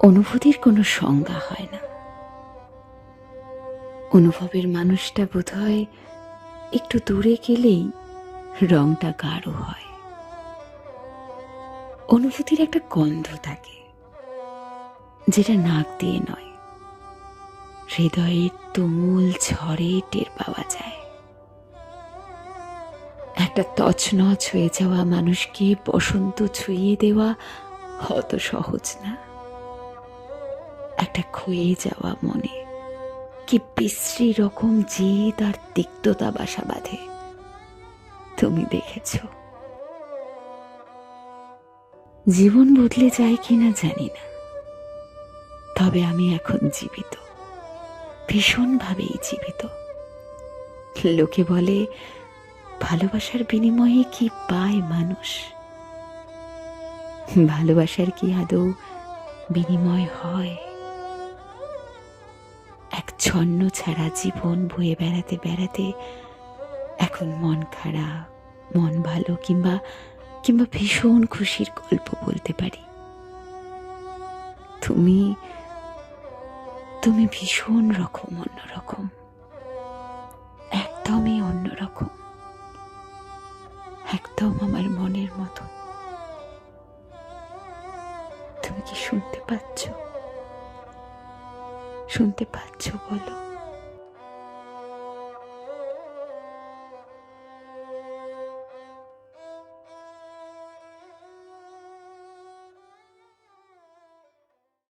অনুভূতির কোনো সংজ্ঞা হয় না। অনুভবের মানুষটা বোধহয় একটু দূরে গেলেই রংটা গাঢ় হয়। অনুভূতির একটা গন্ধ থাকে, যেটা নাক দিয়ে নয়। হৃদয়ের তুমুল ঝড়ে টের পাওয়া যায়। একটা তছনছ হয়ে যাওয়া মানুষকে বসন্ত ছুঁয়ে দেওয়া অত সহজ না। একটা ক্ষয়ে যাওয়া মনে। কি বিশ্রী রকম জেদ আর তিক্ততা বাসা বাঁধে। তুমি দেখেছ। জীবন বদলে যায় কিনা জানি না। তবে আমি এখন জীবিত। ভীষণভাবেই জীবিত। লোকে বলে, ভালোবাসার বিনিময়ে কি পায় মানুষ? ভালোবাসার কি আদৌ বিনিময় হয়? ছন্ন ছাড়া জীবন বয়ে বেড়াতে বেড়াতে এখন মন খারাপ, মন ভালো কিংবা কিংবা ভীষণ খুশির গল্প বলতে পারি। তুমি তুমি ভীষণ রকম অন্যরকম, একদমই অন্যরকম, একদম আমার মনের মতো। তুমি কি শুনতে পাচ্ছ? শুনতে পাচ্ছ বলো।